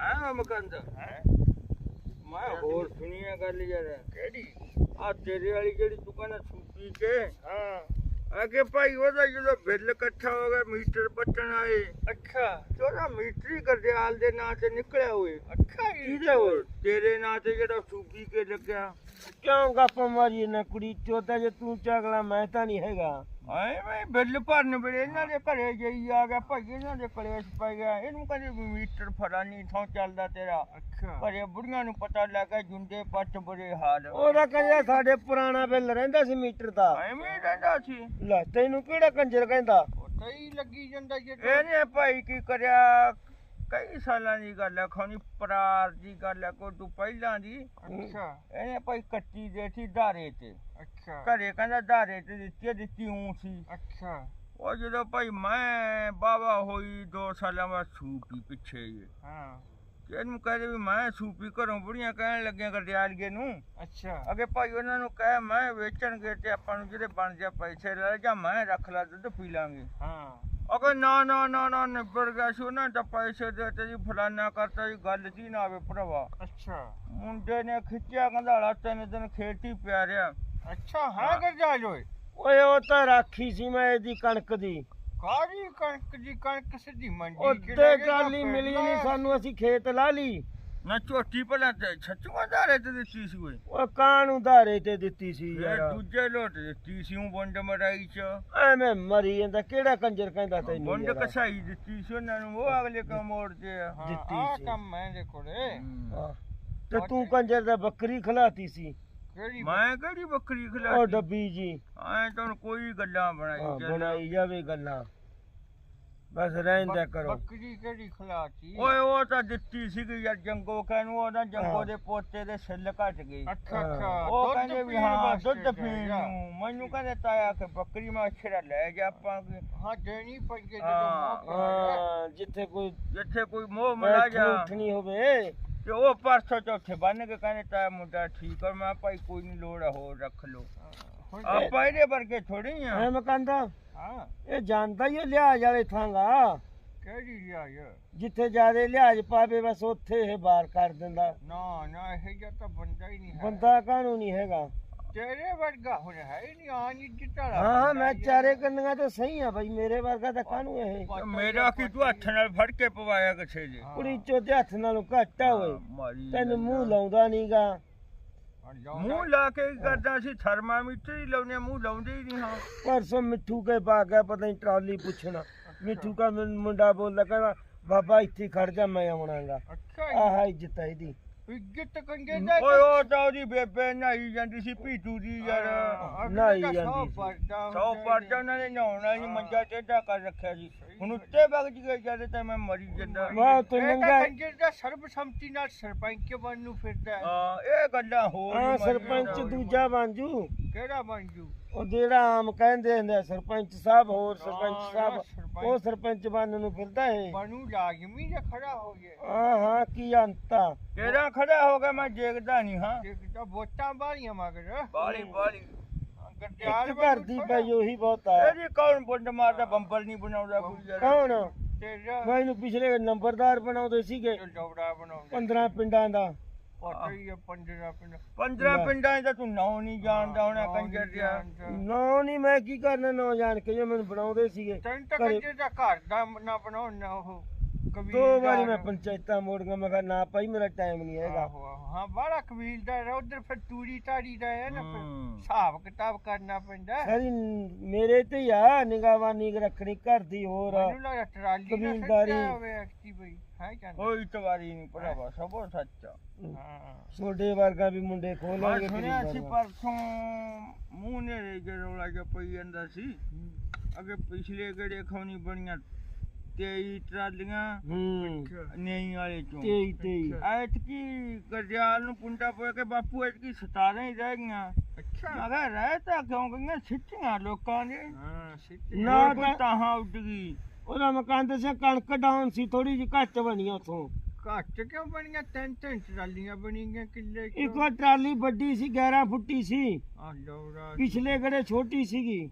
ਹਾਂ ਮਕੰਦ? ਮੈਂ ਹੋਰ ਸੁਣੀਆ ਗੱਲ ਯਾਰ। ਕਿਹੜੀ? ਆ ਤੇਰੇ ਵਾਲੀ ਜਿਹੜੀ ਕਹਿੰਦਾ ਸੂਪੀ ਕੇ। ਹਾਂ। ਅਗੇ ਭਾਈ ਉਹਦਾ ਜਦੋਂ ਬਿੱਲ ਇਕੱਠਾ ਹੋ ਗਿਆ ਮੀਟਰ ਪੱਟਣ ਆਏ ਅੱਛਾ। ਉਹਦਾ ਮੀਟਰ ਗਰਦਿਆਲ ਦੇ ਨਾਂ ਤੇ ਨਿਕਲਿਆ ਹੋਏ ਅੱਛਾ ਜੀ। ਕਿਹਦੇ ਹੋਏ ਤੇਰੇ ਨਾਂ ਤੇ ਜਿਹੜਾ ਸੂਪੀ ਕੇ ਲੱਗਿਆ। ਕਿਉਂ ਗੱਪ ਮਾਰੀ ਨਾ ਕੁੜੀ? ਚੋਦਾ ਜੇ ਤੂੰ ਚਾਗਲਾ ਮੈਂ ਤਾਂ ਨਹੀਂ ਹੈਗਾ। ਆਏ ਮੈਂ ਬਿੱਲ ਭਰਨ ਵੇਲੇ ਇਹਨਾਂ ਦੇ ਘਰੇ ਗਈ ਆ ਗਿਆ ਭਾਈ ਇਹਨਾਂ ਦੇ ਕਲੇਸ਼ ਪੈ ਗਿਆ ਇਹਨੂੰ ਕਹਿੰਦੇ ਵੀ ਮੀਟਰ ਫਲਾਨੀ ਥਾਂ ਚੱਲਦਾ ਤੇਰਾ। ਅੱਛਾ। ਘਰੇ ਬੁੜੀਆਂ ਨੂੰ ਪਤਾ ਲੱਗਾ ਜੁੰਡੇ ਪੱਟ ਬੁਰੇ ਹਾਲ। ਉਹਦਾ ਕਹਿੰਦਾ ਸਾਡੇ ਪੁਰਾਣਾ ਬਿੱਲ ਰਹਿੰਦਾ ਸੀ ਮੀਟਰ ਦਾ। ਐਵੇਂ ਹੀ ਰਹਿੰਦਾ ਸੀ। ਲੈ ਤੈਨੂੰ ਕਿਹੜਾ ਕੰਜਰ ਕਹਿੰਦਾ? ਉੱਥੇ ਹੀ ਲੱਗੀ ਜਾਂਦਾ ਜੇ ਇਹਨੇ ਭਾਈ ਕੀ ਕਰਿਆ? ਕਈ ਸਾਲਾਂ ਦੀ ਗੱਲ ਹੈ ਖਾਣੀ ਪਰਾਰ ਦੀ ਗੱਲ ਹੈ ਕੋਈ ਤੂੰ ਪਹਿਲਾਂ ਦੀ। ਅੱਛਾ। ਇਹਨੇ ਭਾਈ ਕੱਟੀ ਦੇਤੀ ਧਾਰੇ ਤੇ। ਅੱਛਾ। ਘਰੇ ਕਹਿੰਦਾ ਧਾਰੇ ਤੇ ਦਿੱਤੀ ਦਿੱਤੀ ਉਂ ਸੀ। ਅੱਛਾ। ਉਹ ਜਦੋਂ ਭਾਈ ਮੈਂ ਬਾਬਾ ਹੋਈ 2 ਸਾਲਾਂ ਬਾਅਦ ਸੂਪੀ ਪਿੱਛੇ ਹਾਂ। ਤੇ ਇਹਨੂੰ ਕਹਦੇ ਵੀ ਮੈਂ ਸੂਪੀ ਘਰੋਂ ਬੁੜੀਆਂ ਕਹਿਣ ਲੱਗੀਆਂ ਗਰਦਿਆਲਗੇ ਨੂੰ। ਅੱਛਾ। ਅਗੇ ਭਾਈ ਉਹਨਾਂ ਨੂੰ ਕਹਿ ਮੈਂ ਵੇਚਣਗੇ ਤੇ ਆਪਾਂ ਨੂੰ ਜਿਹੜੇ ਬਣ ਜਾ ਪੈਸੇ ਲੈ ਜਾਂ ਮੈਂ ਰੱਖ ਲਾ ਦੁੱਧ ਪੀ ਲਾਂਗੇ। ਹਾਂ। ਅਗੇ ਨਾ ਨਾ ਨਾ ਨਾ ਨਿਬੜ ਗਿਆ ਸੀ ਉਹਨਾਂ ਤਾਂ ਪੈਸੇ ਦੇ ਤੇ ਜੀ ਫਲਾਨਾ ਕਰਤਾ ਜੀ ਗੱਲ ਜੀ ਨਾ ਆਵੇ ਭਰਾਵਾ। ਅੱਛਾ। ਮੁੰਡੇ ਨੇ ਖਿੱਚਿਆ ਕੰਧਾਲਾ ਤਿੰਨ ਦਿਨ ਖੇਤੀ ਪਿਆ ਰਿਹਾ। ਅੱਛਾ ਹਾਂ ਕਰ ਜਾ ਜੋਏ ਓਏ ਉਹ ਤਾਂ ਰਾਖੀ ਸੀ ਮੈਂ ਇਹਦੀ ਕਣਕ ਦੀ। ਕਾਜੀ ਕਣਕ ਦੀ ਕਣਕ ਸਿੱਧੀ ਮੰਡੀ ਉੱਤੇ ਲੈ ਕੇ ਟਰਾਲੀ ਤਾਂ ਮਿਲੀ ਨਹੀਂ। ਸਾਨੂੰ ਅਸੀਂ ਖੇਤ ਲਾ ਲਈ। ਨਾ ਝੋਟੀ ਭਲਾ ਤੇ ਛੱਚੂਆਂ ਧਾਰੇ ਤੇ ਦਿੱਤੀ ਸੀ ਓਏ। ਉਹ ਕਾਂ ਨੂੰ ਧਾਰੇ ਤੇ ਦਿੱਤੀ ਸੀ ਫਿਰ ਯਾਰ? ਦੂਜੇ ਲੋਟ ਦਿੱਤੀ ਸੀ ਉਹ ਵੰਡ ਮਰਾਈ ਚ। ਐਵੇਂ ਮਰੀ ਜਾਂਦਾ ਕਿਹੜਾ ਕੰਜਰ ਕਹਿੰਦਾ ਤੈਨੂੰ ਯਾਰ? ਕਸਾਈ ਦਿੱਤੀ ਸੀ ਉਹਨਾਂ ਨੂੰ ਉਹ ਅਗਲੇ ਕਾ ਮੋੜਦੇ ਆ। ਹਾਂ ਸੀ। ਕੰਮ ਮੈਂ ਦੇ ਕੋਲੇ। ਹਾਂ। ਤੇ ਤੂੰ ਕੰਜਰ ਦਾ ਬੱਕਰੀ ਖਲਾਤੀ ਸੀ? ਮੈਂ ਕਿਹੜੀ ਬੱਕਰੀ ਉਹ ਖਿਲਾਤੀ? ਡੱਬੀ ਜੀ। ਐ ਤਾਂ ਕੋਈ ਗੱਲਾਂ ਬਣਾਈ ਹਾਂ। ਬਣਾਈ ਜਾਵੇ ਗੱਲਾਂ। ਬਸ ਰਹਿੰਦਾ ਬੱਕ- ਕਰੋ। ਬੱਕਰੀ ਕਿਹੜੀ ਖਲਾਤੀ ਓਏ ਉਹ ਤਾਂ ਦਿੱਤੀ ਸੀਗੀ ਯਾਰ ਜੰਗੋ ਕਹਿਨੂੰ ਉਹਦਾ ਜੰਗੋ ਹਾਂ। ਦੇ ਪੋਤੇ ਦੇ ਛਿੱਲ ਘਟ ਗਈ ਅੱਛਾ ਹਾਂ। ਅੱਛਾ ਉਹ ਦੁੱਧ ਕਹਿੰਦੇ ਵੀ ਹਾਂ ਦੁੱਧ ਪੀਣ। ਨੂੰ। ਮੈਨੂੰ ਕਹਿੰਦੇ ਤਾਇਆ ਕਿ ਬੱਕਰੀ ਮੈਂ ਅਛਰਾ ਲੈ ਜਾ ਆਪਾਂ ਕਿ ਹਾਂ ਦੇਣੀ ਪਈ ਜੇ ਹਾਂ, ਜਦੋਂ। ਹਾਂ ਜਿੱਥੇ ਕੋਈ ਜਿੱਥੇ ਕੋਈ ਮੋਹ ਮਿਲਾ ਜਾ। ਉੱਠਣੀ ਹੋਵੇ। ਤੇ ਉਹ ਪਰਸੋਂ ਚੌਥੇ ਬੰਨ ਕੇ ਕਹਿੰਦੇ ਤਾਇਆ ਮੁੰਡਾ ਠੀਕ ਔਰ ਮੈਂ ਭਾਈ ਕੋਈ ਨਹੀਂ ਲੋੜ ਆ, ਹੋਰ ਰੱਖ ਹੁਣ ਆਪਾਂ ਇਹਦੇ ਵਰਗੇ ਥੋੜੀ ਆ। ਐ ਮਕਾਂਦਾ ਹਾਂ। ਇਹ ਜਾਣਦਾ ਹੀ ਉਹ ਲਿਹਾਜ਼ ਵਾਲੇ ਥਾਂਗਾ ਕਿਹੜੀ ਲਿਆ ਯਾਰ ਜਿੱਥੇ ਜਿਆਦੇ ਲਿਹਾਜ਼ ਪਾਵੇ ਬਸ ਉੱਥੇ ਇਹ ਬਾਰ ਕਰ ਦਿੰਦਾ। ਨਾ ਨਾ ਇਹ ਜਿਹਾ ਤਾਂ ਬੰਦਾ ਹੀ ਨਹੀਂ ਹੈ। ਬੰਦਾ ਕਾਹਨੂੰ ਨਹੀਂ ਹੈਗਾ। ਤੇਰੇ ਵਰਗਾ ਹੁਣ ਹੈ ਹੀ ਨਹੀਂ ਆ ਨਹੀਂ ਜਿੱਤਾ ਹਾਂ ਹਾਂ ਮੈਂ ਚਾਰੇ ਕੰਨੀਆਂ ਤੋਂ ਸਹੀ ਆ ਬਈ ਮੇਰੇ ਵਰਗਾ ਤਾਂ ਕਾਹਨੂੰ ਇਹ? ਤੇ ਮੇਰਾ ਕੀ ਤੂੰ ਹੱਥ ਨਾਲ ਫੜ ਕੇ ਪਵਾਇਆ ਕਿਸੇ ਦੇ? ਕੁੜੀ ਚੋਦੇ ਹੱਥ ਨਾਲੋਂ ਘੱਟ ਆ ਓਏ। ਮਾਰੀ ਤੈਨੂੰ ਮੂੰਹ ਜਾਂਦਾ। ਲਾਉਂਦਾ ਨਹੀਂਗਾ ਮੂੰਹ ਲਾ ਕੇ ਕੀ ਕਰਦਾ ਸੀ ਥਰਮਾਮੀਟਰ ਹੀ ਲਾਉਨੇ ਮੂੰਹ ਲਾਉਂਦੇ ਹੀ ਨਹੀਂ ਹਾਂ। ਪਰਸੋਂ ਮਿੱਠੂ ਕੇ ਪਾ ਗਿਆ ਪਤਾ ਨਹੀਂ ਟਰਾਲੀ ਪੁੱਛਣਾ। ਮਿੱਠੂ ਕਾ ਮੁੰਡਾ ਬੋਲਦਾ ਕਹਿੰਦਾ ਬਾਬਾ ਇੱਥੇ ਖੜ ਜਾ ਮੈਂ ਆਉਣਾਗਾ। ਅੱਛਾ ਆਹ ਇੱਜ਼ਤ ਹੈ ਇਹਦੀ। ਇੱਜ਼ਤ ਕੰਗੇ ਦਾ ਓਏ ਉਹ ਤਾਂ ਉਹਦੀ ਬੇਬੇ ਨਹਾਈ ਜਾਂਦੀ ਸੀ ਭੀਟੂ ਦੀ ਯਾਰ। ਨਹਾਈ ਜਾਂਦੀ ਸੀ। ਸੌ ਪਰਚਾ ਉਹਨਾਂ ਨੇ ਨਹਾਉਣਾ ਸੀ ਮੰਜਾ ਟੇਢਾ ਕਰ ਰੱਖਿਆ ਸੀ। ਹੁਣ ਉੱਤੇ ਵਗ ਗਏ ਜਦ ਤੇ ਮੈਂ ਮਰੀ ਜਾਂਦਾ। ਵਾਹ ਤੂੰ ਨੰਗਾ ਕੰਜਰ ਦਾ ਸਰਬਸੰਮਤੀ ਨਾਲ ਸਰਪੰਚ ਬਣ ਨੂੰ ਫਿਰਦਾ ਹੈ। ਇਹ ਗੱਲਾਂ ਹੋਰ ਹੀ ਸਰਪੰਚ। ਦੂਜਾ ਬਾਂਜੂ ਕਿਹੜਾ ਬਣ ਜੂ? ਉਹ ਜਿਹੜਾ ਆਮ ਕਹਿੰਦੇ ਹੁੰਦੇ ਸਰਪੰਚ ਸਾਹਿਬ ਹੋਰ ਸਰਪੰਚ ਸਾਹਿਬ। ਉਹ ਸਰਪੰਚ ਬਣਨ ਨੂੰ ਫਿਰਦਾ ਹੈ ਬਣੂ ਲਾਜ਼ਮੀ ਜੇ ਖੜਾ ਹੋ ਜੇ? ਹਾਂ ਹਾਂ ਕੀ ਅੰਤਾ ਤੇਰਾ ਖੜਾ ਹੋ ਗਿਆ ਮੈਂ ਜੇਗਦਾ ਨਹੀਂ ਹਾਂ। ਤਾਂ ਵੋਟਾਂ ਬਾਲੀਆਂ ਮਗਰ। ਬਾਲੀ ਬਾਲੀ ਗਰਦਿਆਲ ਇੱਕ ਘਰ ਦੀ ਪਈ ਉਹੀ ਬਹੁਤ ਆ। ਇਹਦੀ ਕੌਣ ਬੁੰਡ ਮਾਰਦਾ ਬੰਬਲ ਨਹੀਂ ਬਣਾਉਂਦਾ ਕੋਈ ਯਾਰ ਕੌਣ? ਤੇਰਾ। ਮੈਨੂੰ ਪਿਛਲੇ ਨੰਬਰਦਾਰ ਬਣਾਉਂਦੇ ਸੀਗੇ। ਜੋੜਾ ਬਣਾਉਂਦੇ। 15 ਪਿੰਡਾਂ ਦਾ। ਪਤਾ ਹੀ ਪੰਜਰਾ ਪਿੰਡ। 15 ਲੈ। ਪਿੰਡਾਂ 'ਚ ਤਾਂ ਨਾਂ ਨਹੀਂ ਜਾਣਦਾ ਹੋਣਾ ਨਾ ਕੰਜਰ ਨਹੀਂ ਜਿਹਾ। ਜਾਣਦਾ। ਨਾ ਨਹੀਂ ਮੈਂ ਕੀ ਕਰਨਾ ਨਾ ਜਾਣ ਕੇ ਜੋ ਮੈਨੂੰ ਬਣਾਉਂਦੇ ਸੀਗੇ? ਤੈਨੂੰ ਤਾਂ ਘਰੇ- ਕੰਜਰ ਦਾ ਘਰ ਦਾ ਨਾ ਬਣਾਉਣ ਨਾ ਦੋ ਵਾਰੀ ਮੈਂ। ਪੰਚਾਇਤਾਂ ਮੋੜ ਗਿਆ ਮੈਂ ਕਿਹਾ ਨਾ ਭਾਈ ਮੇਰਾ ਟਾਈਮ ਨਹੀਂ ਹੈਗਾ ਆਹੋ, ਆਹੋ, ਹਾਂ ਬੜਾ ਕਬੀਲਦਾਰ ਹੈ ਉਧਰ ਫਿਰ ਤੂੜੀ ਤਾੜੀ ਦਾ ਹੈ ਨਾ ਫਿਰ। ਹਿਸਾਬ ਕਿਤਾਬ ਕਰਨਾ ਪੈਂਦਾ। ਸਾਰੀ ਮੇਰੇ ਤੇ ਹੀ ਆ ਨਿਗਾਹਵਾਨੀ ਰੱਖਣੀ ਘਰ ਦੀ ਹੋਰ। ਮੈਨੂੰ ਲੱਗਦਾ ਟਰਾਲੀ ਨਾ ਕਬੀਲਦਾਰੀ। ਸੱਜਿਆ ਹੋਵੇ ਐਕਟੀ ਬਈ ਹੈ ਕਹਿੰਦਾ ਕੋਈ ਤਵਾਰੀ ਨਹੀਂ ਭਰਾਵਾ ਸਭੋ ਸੱਚਾ ਹਾਂ ਛੋਡੇ ਵਰਗਾ ਵੀ ਮੁੰਡੇ ਮੈਂ ਖੋਲਾਂਗੇ ਸੁਣਿਆ ਸੀ ਪਰਸੋਂ ਮੂੰਹ ਨੇ ਰੌਲਾ ਜਿਹਾ ਪਈ ਜਾਂਦਾ ਸੀ ਅੱਗੇ ਪਿਛਲੇ ਗੜੇ ਖੌਣੀ ਬਣੀਆਂ 23 ਟਰਾਲੀਆਂ ਹੂੰ। ਨਹੀਂ ਵਾਲੇ ਚੋਂ। ਤੇਈ ਤੇਈ। ਐਤਕੀ ਗਰਜਾਲ ਨੂੰ ਪੁੰਡਾ ਪੋਇਆ ਕਿ ਬਾਪੂ ਐਤਕੀ 17 ਹੀ ਰਹਿ ਗਈਆਂ। ਅੱਛਾ। ਮੈਂ ਕਿਹਾ ਰਹਿ ਤਾਂ ਕਿਉਂ ਗਈਆਂ? ਸਿੱਟੀਆਂ ਲੋਕਾਂ ਦੇ ਹਾਂ ਸਿੱਧੀ ਨਾ ਤਾਂ- ਤਾਂ ਉੱਡ ਗਈ। ਉਹਦਾ ਮਕਾਨ ਦੱਸਿਆ ਕਣਕ ਡਾਊਨ ਸੀ ਥੋੜੀ ਜਿਹੀ ਘੱਟ ਬਣੀ ਉਥੋਂ। ਘੱਟ ਕਿਉਂ ਬਣੀਆਂ? ਤਿੰਨ ਤਿੰਨ ਟਰਾਲੀਆਂ ਬਣੀਆਂ ਕਿੱਲੇ ਚ। ਇੱਕ ਵਾਰ ਟਰਾਲੀ ਵੱਡੀ ਸੀ 11 ਫੁੱਟੀ ਸੀ। ਆ ਲੋੜਾ ਪਿਛਲੇ ਗੜੇ ਛੋਟੀ ਸੀਗੀ।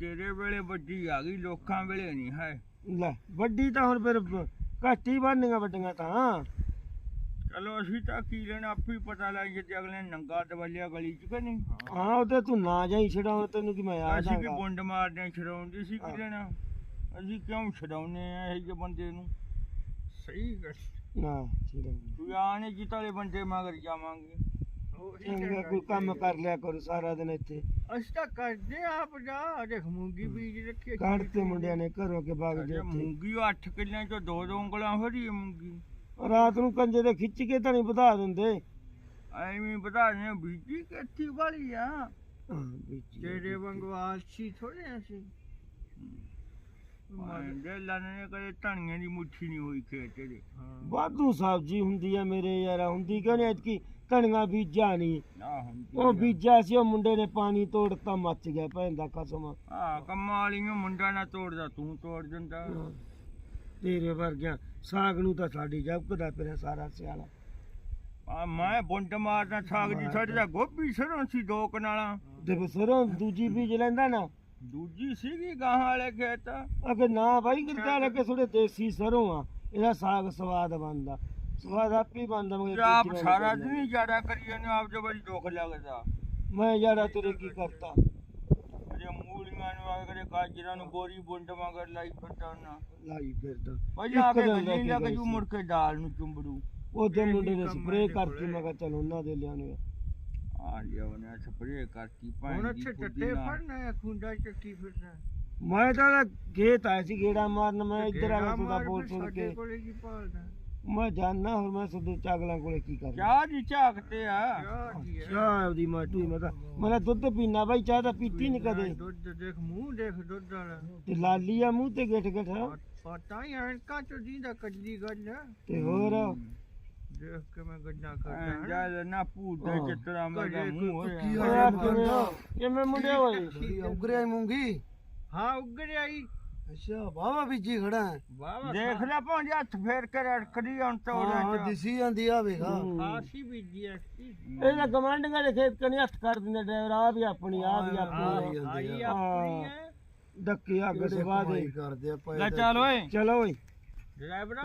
ਤੇਰੇ ਵੇਲੇ ਵੱਡੀ ਆ ਗਈ ਲੋਕਾਂ ਵੇਲੇ ਨਹੀਂ ਹੈ। ਲੈ ਵੱਡੀ ਤਾਂ ਹੁਣ ਫਿਰ ਘੱਟ ਹੀ ਬਣਨੀਆਂ ਵੱਡੀਆਂ ਤਾਂ। ਚਲੋ ਅਸੀਂ ਤਾਂ ਕੀ ਲੈਣਾ ਆਪੇ ਹੀ ਪਤਾ ਲੱਗ ਜੇ ਤੇ ਅਗਲੇ ਨੇ ਨੰਗਾ ਦਵਾਲਿਆ ਗਲੀ ਚ ਕਿ ਨਹੀਂ। ਹਾਂ ਉਹ ਤੇ ਨਾ ਜਾਈ ਛਡਾਉਣ ਤੈਨੂੰ ਕੀ ਮੈਂ ਆ ਅਸੀਂ ਕੀ ਬੁੰਡ ਮਾਰਦੇ ਛਡਾਉਂਦੇ ਸੀ। ਕੀ ਲੈਣਾ। ਅਸੀਂ ਕਿਉਂ ਛਡਾਉਨੇ ਆ ਇਹ ਜਿਹੇ ਬੰਦੇ ਨੂੰ? ਸਹੀ ਗੱਲ। ਨਾ ਛਡਾਉਣ ਤੂੰ ਆਣੇ ਜਿੱਤਾਲੇ ਬੰਦੇ ਮਗਰ ਜਾਵਾਂਗੇ। ਚੰਗਾ ਕੋਈ ਕੰਮ ਕਰ ਲਿਆ ਕਰੋ ਸਾਰਾ ਦਿਨ ਇੱਥੇ। ਅਸੀਂ ਤਾਂ ਕਰਦੇ ਆ ਆਪ ਜਾ ਦੇਖ ਮੂੰਗੀ ਬੀਜ ਰੱਖੀ ਕੱਢਤੇ ਮੁੰਡਿਆਂ ਨੇ ਘਰੋਂ ਕੇ ਬਾਗ ਜੇ ਮੂੰਗੀ 8 ਕਿੱਲਿਆਂ ਚੋਂ ਦੋ ਦੋ ਉਂਗਲਾਂ ਹੋ ਰਹੀ ਹੈ ਮੂੰਗੀ। ਰਾਤ ਨੂੰ ਕੰਜੇ ਦੇ ਖਿੱਚ ਕੇ ਤਾਂ ਨਹੀਂ ਵਧਾ ਦਿੰਦੇ। ਐਵੇਂ ਬਤਾ ਨੇ ਬੀਜੀ ਕਿੱਥੀ ਵਾਲੀ ਆ। ਤੇਰੇ ਵਾਂਗੂ ਆਲਸੀ ਥੋੜੇ ਅਸੀਂ। ਦੇ ਲਾਣੇ ਕਦੇ ਧਣੀਆਂ ਦੀ ਮੁੱਠੀ ਨਹੀਂ ਹੋਈ ਖੇਤ ਦੇ ਵਾਧੂ ਸਬਜ਼ੀ ਹੁੰਦੀ ਆ ਮੇਰੇ ਯਾਰ ਹੁੰਦੀ ਕਿਉਂ ਨਹੀਂ ਐਤਕੀ? ਧਣੀਆਂ ਬੀਜਾ ਨਹੀਂ ਉਹ ਬੀਜਾ ਸੀ ਉਹ ਮੁੰਡੇ ਨੇ ਪਾਣੀ ਤੋੜਤਾ ਮੱਚ ਗਿਆ ਭੈਣ ਦਾ ਕਸਮ ਆ ਕੰਮਾਂ ਵਾਲੀਆਂ ਮੁੰਡਾ ਨਾ ਤੋੜਦਾ ਤੂੰ ਤੋੜ ਦਿੰਦਾ। ਤੇਰੇ ਵਰਗਿਆਂ ਸਾਗ ਨੂੰ ਤਾਂ ਸਾਡੀ ਜਬਕਦਾ ਪਿਆ ਸਾਰਾ ਸਿਆਲਾ। ਆ ਮੈਂ ਬੁੰਡ ਮਾਰਦਾ ਸਾਗ ਦੀ ਸਾਡੇ ਦਾ ਗੋਭੀ ਸਰੋਂ ਸੀ ਦੋ ਕਨਾਲਾਂ। ਤੇ ਸਰੋਂ ਦੂਜੀ ਬੀਜ ਲੈਂਦਾ ਨਾ। ਦੂਜੀ ਸੀਗੀ ਗਾਹਾਂ ਵਾਲੇ ਖੇਤ। ਅਗੇ ਨਾ ਬਾਈ ਕਿਰਤਾ ਲੱਗੇ ਥੋੜੇ ਦੇਸੀ ਸਰੋਂ ਆ। ਇਹਦਾ ਸਾਗ ਸਵਾਦ ਬਣਦਾ। ਆਪੀ ਬਣਦਾ ਤੇ ਆਪ ਦੂਜੀ ਸਾਰਾ ਵਾਲੀ ਦਿਨ ਹੀ ਜ਼ਿਆਦਾ ਕਰੀ ਜਾਂਦੇ ਹੋ, ਆਪ ਜੋ ਬੜੀ ਦੁੱਖ ਲੱਗਦਾ। ਮੈਂ ਯਾਰਾ ਤੇਰੇ ਕੀ ਕਰਤਾ? ਅਜੇ ਮੂਲੀਆਂ ਨੂੰ ਆ ਕਰੇ ਗਾਜਰਾਂ ਨੂੰ ਗੋਰੀ ਬੁੰਡ ਮਗਰ ਲਾਈ ਫਿਰਦਾ ਨਾ ਲਾਈ ਫਿਰਦਾ। ਪਹਿਲਾਂ ਆ ਕੇ ਇੱਕ ਦਿਨ ਲੈ ਗੱਲੀ ਕੇ ਲੱਗ ਗਈ ਜੂ ਸੀ। ਮੁੜ ਕੇ ਦਾਲ ਨੂੰ ਚੁੰਬੜੂ। ਉਹਦੇ ਮੁੰਡੇ ਨੇ ਕੰਮ ਸਪਰੇਅ ਇਹਦੇ ਕਰਤੀ ਕੋਲੇ। ਮੈਂ ਕਿਹਾ ਚਲ ਉਹਨਾਂ ਦੇ ਲਿਆਉਣੇ ਆ। ਆ ਲਿਆ ਉਹਨੇ ਸਪਰੇ ਕਰਤੀ ਹੁਣ ਭਾਂ ਦੀ ਅੱਛੇ ਫੁੱਦੀ ਟੱਟੇ ਨਾਲ। ਫੜਨਾ ਹੈ ਖੁੰਡਾ ਚੱਕੀ ਫਿਰਨਾ ਮੈਂ ਤਾਂ ਖੇਤ ਆਇਆ ਸੀ ਗੇੜਾ ਮਾਰਨ ਮੈਂ ਇੱਧਰ ਆ ਗਿਆ ਤੁਹਾਡਾ ਬੋਲ ਸੁਣ ਕੇ। ਕੋਲੇ ਕੀ ਭਾਲਦਾ ਮੈਂ ਜਾਣਾ ਹੁਣ ਮੈਂ ਸਿੱਧੇ ਚਾਗਲਾਂ ਕੋਲੇ ਕੀ ਕਰਨਾ। ਚਾਹ ਦੀ ਝਾਕ ਤੇ ਆ। ਚਾਹ ਦੀ ਮਾਟੂ ਮੈਂ ਤਾਂ ਮੈਂ ਦੁੱਧ ਪੀਣਾ ਬਾਈ ਚਾਹ ਤਾਂ ਪੀਤੀ ਨਹੀਂ ਕਦੇ। ਦੁੱਧ ਦੇਖ ਮੂੰਹ ਦੇਖ ਦੁੱਧ ਵਾਲਾ। ਤੇ ਲਾਲੀ ਆ ਮੂੰਹ ਤੇ ਗਿੱਠ ਗਿੱਠ। ਪਤਾ ਹੀ ਐਨਕਾਂ ਚੋਂ ਦੀਦਾ ਕੱਢੀ ਗੱਲ। ਤੇ ਹੋਰ? ਦੇਖ ਕੇ ਮੈਂ ਐਂ ਕਰਦਾ ਜਾ ਨਾ ਭੂਤ ਹਾਂ। ਦੇ ਚਿੱਤਰਾ ਮੈਂ ਘਰੇ ਮੂੰਹ ਹੋਇਆ। ਕਿਵੇਂ ਮੁੰਡੇ ਹੋਏ? ਉਗਰਿਆ ਮੂੰਗੀ? ਹਾਂ ਉੱਗਰ ਆਈ ਅੱਛਾ ਵਾਵਾ ਬੀਜੀ ਖੜਾ ਹੈ। ਵਾਹ ਦੇਖ ਲੈ ਭਾਂਜ ਹੱਥ ਫੇਰ ਕੇ ਰੜਕਦੀ ਹੁਣ ਤਾਂ ਹਾਂ ਚ ਦਿਸੀ ਜਾਂਦੀ ਆ ਵੇਖਾ। ਹੂੰ। ਆਸੀ ਬੀਜੀ ਐਸੀ ਇਹਦਾ ਗਵਾਂਢੀਆਂ ਦੇ ਖੇਤ ਕਣੀ ਹੱਥ ਕਰ ਦਿੰਦੇ ਡਰਾਈਵਰ ਆ ਵੀ ਆਪਣੀ ਆ ਵੀ ਆਪਣੀ। ਆਈ। ਆਪਣੀ ਹੈ। ਡੱਕੇ ਅੱਗ ਦੇ ਕਰਦੇ ਆ ਲੈ ਚੱਲ ਓਏ। ਚਲੋ ਓਏ। ਡਰਾਈਵਰ